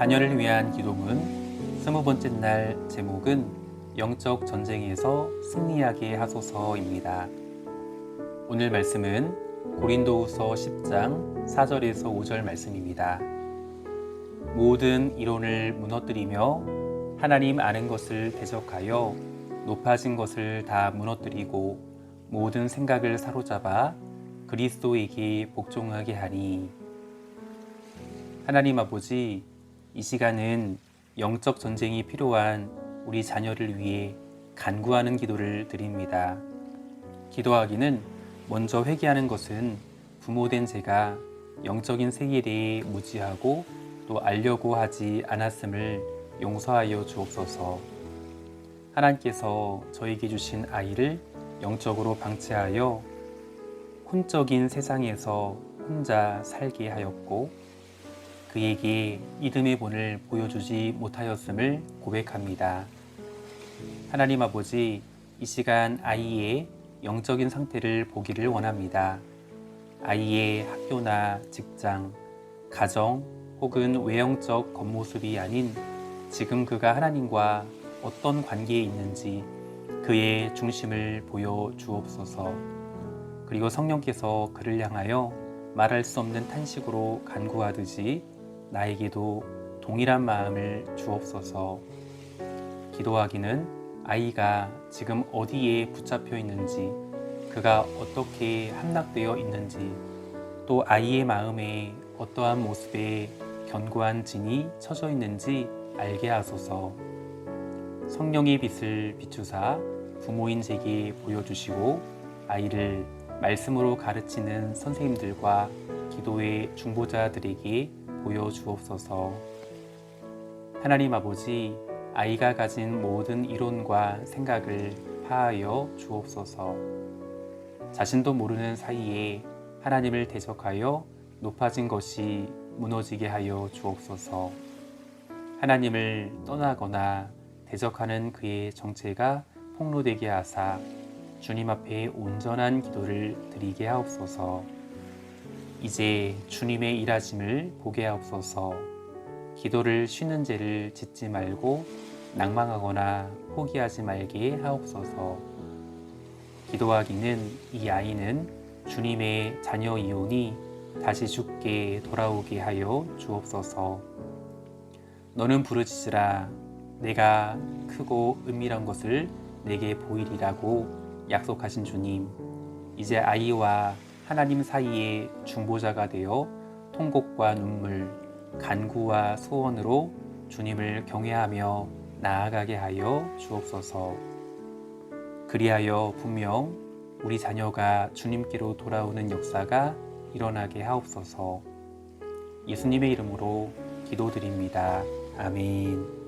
자녀를 위한 기도문 스무 번째 날 제목은 영적 전쟁에서 승리하게 하소서입니다. 오늘 말씀은 고린도후서 10장 4절에서 5절 말씀입니다. 모든 이론을 무너뜨리며 하나님 아는 것을 대적하여 높아진 것을 다 무너뜨리고 모든 생각을 사로잡아 그리스도에게 복종하게 하니 하나님 아버지 이 시간은 영적 전쟁이 필요한 우리 자녀를 위해 간구하는 기도를 드립니다. 기도하기는 먼저 회개하는 것은 부모된 제가 영적인 세계에 대해 무지하고 또 알려고 하지 않았음을 용서하여 주옵소서. 하나님께서 저에게 주신 아이를 영적으로 방치하여 혼적인 세상에서 혼자 살게 하였고 그에게 믿음의 본을 보여주지 못하였음을 고백합니다. 하나님 아버지, 이 시간 아이의 영적인 상태를 보기를 원합니다. 아이의 학교나 직장, 가정 혹은 외형적 겉모습이 아닌 지금 그가 하나님과 어떤 관계에 있는지 그의 중심을 보여 주옵소서. 그리고 성령께서 그를 향하여 말할 수 없는 탄식으로 간구하듯이 나에게도 동일한 마음을 주옵소서. 기도하기는 아이가 지금 어디에 붙잡혀 있는지, 그가 어떻게 함락되어 있는지, 또 아이의 마음에 어떠한 모습에 견고한 진이 쳐져 있는지 알게 하소서. 성령의 빛을 비추사 부모인 제게 보여주시고 아이를 말씀으로 가르치는 선생님들과 기도의 중보자들에게 보여주옵소서. 하나님 아버지, 아이가 가진 모든 이론과 생각을 파하여 주옵소서. 자신도 모르는 사이에 하나님을 대적하여 높아진 것이 무너지게 하여 주옵소서. 하나님을 떠나거나 대적하는 그의 정체가 폭로되게 하사 주님 앞에 온전한 기도를 드리게 하옵소서. 이제 주님의 일하심을 보게 하옵소서. 기도를 쉬는 죄를 짓지 말고 낭망하거나 포기하지 말게 하옵소서. 기도하기는 이 아이는 주님의 자녀이오니 다시 죽게 돌아오게 하여 주옵소서. 너는 부르짖으라 내가 크고 은밀한 것을 내게 보이리라고 약속하신 주님. 이제 아이와 하나님 사이의 중보자가 되어 통곡과 눈물, 간구와 소원으로 주님을 경외하며 나아가게 하여 주옵소서. 그리하여 분명 우리 자녀가 주님께로 돌아오는 역사가 일어나게 하옵소서. 예수님의 이름으로 기도드립니다. 아멘.